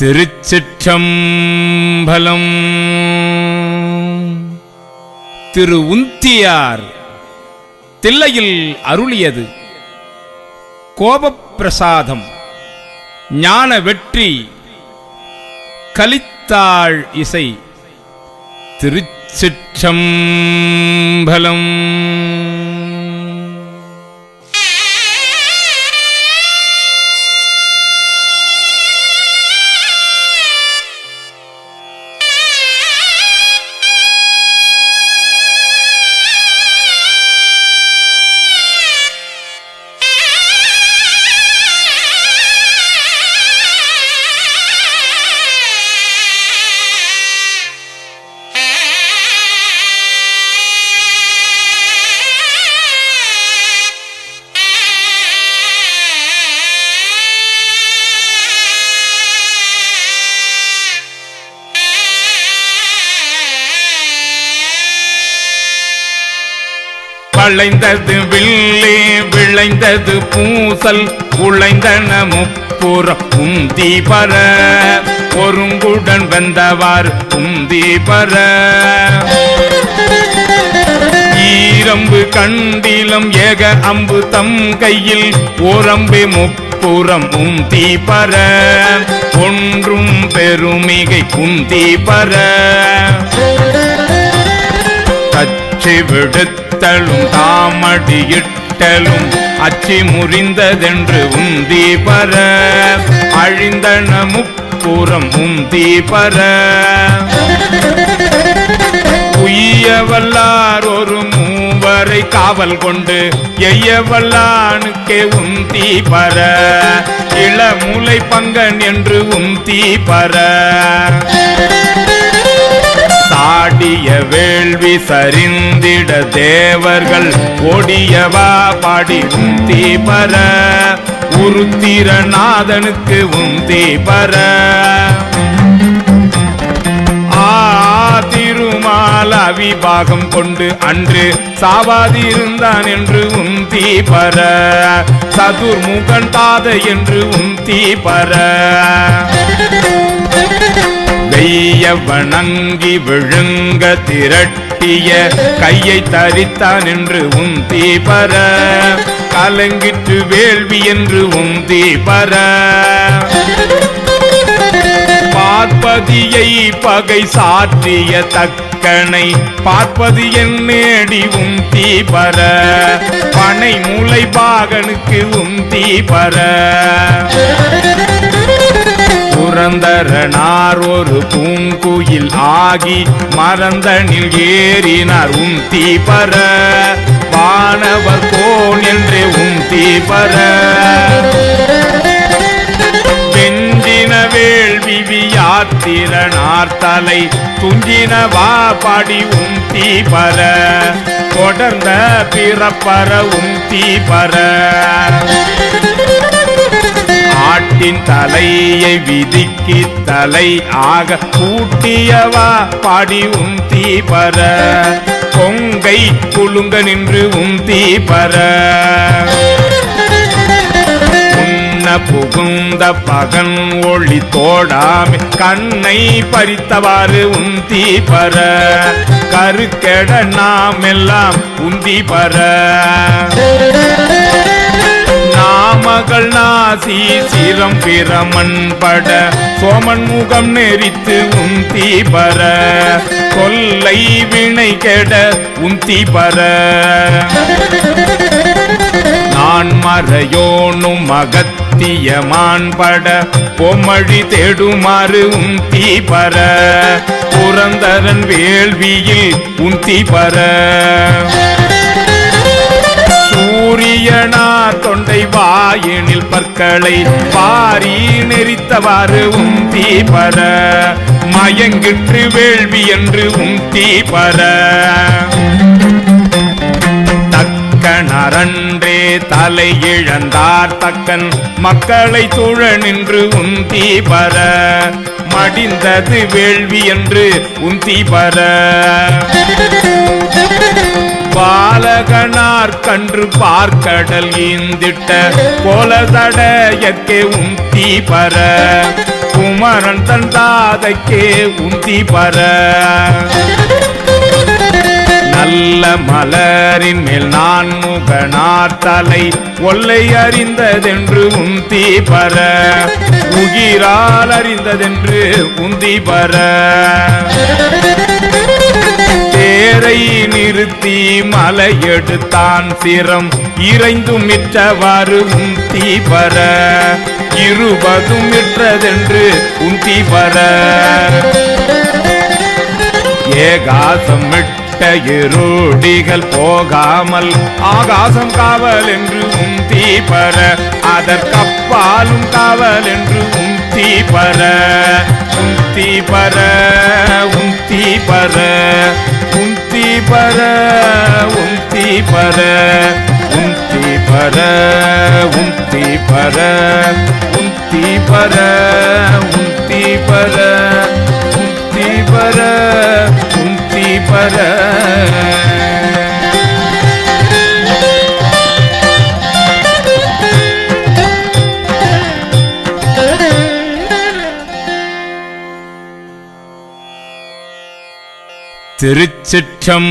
திருச்சிற்றம்பலம். திரு உந்தியார் தில்லையில் அருளியது. கோபப்பிரசாதம் ஞான வெற்றி கலித்தாள் இசை. திருச்சிற்றம்பலம். வளைந்தது வில்லே விளைந்தது பூசல் உழைந்தன முப்புறம் உந்தி பர. ஒருங்குடன் வந்தவார் உந்தி பர. ஈரம்பு கண்டிலம் ஏக அம்பு தம் கையில் ஓரம்பு முப்புறம் உந்தி பர. ஒன்றும் பெருமிகை குந்தி பர. கச்சி விடுத்தலும் தாமடியிட்டலும் அச்சி முறிந்ததென்று உந்தி பர. அழிந்தன முப்புறம் உந்தி பர. உய்யவல்லார் ஒரு மூவரை காவல் கொண்டு எய்யவல்லானுக்கே உந்தி பர. இளமுலை பங்கன் என்று உந்தி பர. ஆடிய வேள்வி சரிந்திட தேவர்கள் ஓடியவா பாடி உந்தி பர. உருத்திரநாதனுக்கு உந்தி பர. ஆ திருமால் அவிபாகம் கொண்டு அன்று சாவாதிருந்தான் என்று உந்தி பர. சதுர்முகன் தாத என்று உந்தி பர. வெய்ய வணங்கி விழுங்க திரட்டிய கையை தரித்தான் என்று உந்தி தீபர. கலங்கிட்டு வேள்வி என்று உந்தி பர பார்ப்பதியை பகை சாற்றிய தக்கனை பார்ப்பது என் நேடி உந்தி பர பனை மூளை பாகனுக்கு உந்தி பர புரந்தரனார் ஒரு பூங்குயில் ஆகி மறந்தனில் ஏறினார். உந்தி பர வானவர் கோன் என்று உந்தி பர வெஞ்சின வேள்வி வியாத்திரனார் தலை துஞ்சின வா படி உந்தி பர தொடர்ந்த பிறப்பற உந்தி பர ஆட்டின் தலையை விதிக்கு தலை ஆக கூட்டியவா? பாடி உன் தீபர கொங்கை குலுங்க நின்று உன் தீபர புகுந்த பகன் ஒளி தோடாமி கண்ணை பறித்தவாறு உந்தி பர. கருக்கெட நாம் எல்லாம் உந்தி பர. நாமகள் நாசி சிரம் பிரமன் பட சோமன் முகம் நெறித்து உந்தி பர. கொல்லை வினை கெட உந்தி பர. நான் மறையோனும் மகத்தியமான் பட பொம்மழி தேடுமாறு உந்தி பர. புரந்தரன் வேள்வியில் உந்தி பர. சூரியனா எனில் பற்களை பாரி நெறித்தவாறு உந்தி பர மயங்கிற்று வேள்வி என்று உந்தி பர தக்கணரன்றே தலை இழந்தார் தக்கன். மக்களை துழ நின்று உந்தி பர மடிந்தது வேள்வி என்று உந்தி பர பாலகனார் கன்று பார்க்கடல் ஈந்திட்ட கோலதடையற்கே உந்தி பர. குமரன் தன் தாதைக்கே உந்தி பர. நல்ல மலரின் மேல் நான் முகனார் தலை ஒல்லை அறிந்ததென்று உந்தி பர. உகிரால் அறிந்ததென்று உந்தி பர. தேரை நிறுத்தி மலையெடுத்தான் சிரம். இறைந்து மிற்றவாறு உன் தீபர இருபதும் மிற்றதென்று உன் தீபர ஏகாசம் விட்ட இருடிகள் போகாமல் ஆகாசம் காவல் என்று உன் தீபர அதற்கப்பாலும் காவல் என்று உன் தீபர உன் தீபர உன் தீபர பர உந்தி பர உந்தி பர உந்தி பர உந்தி பர உந்தி பர உந்தி பர உந்தி பர. திருச்சிற்றம்பலம்.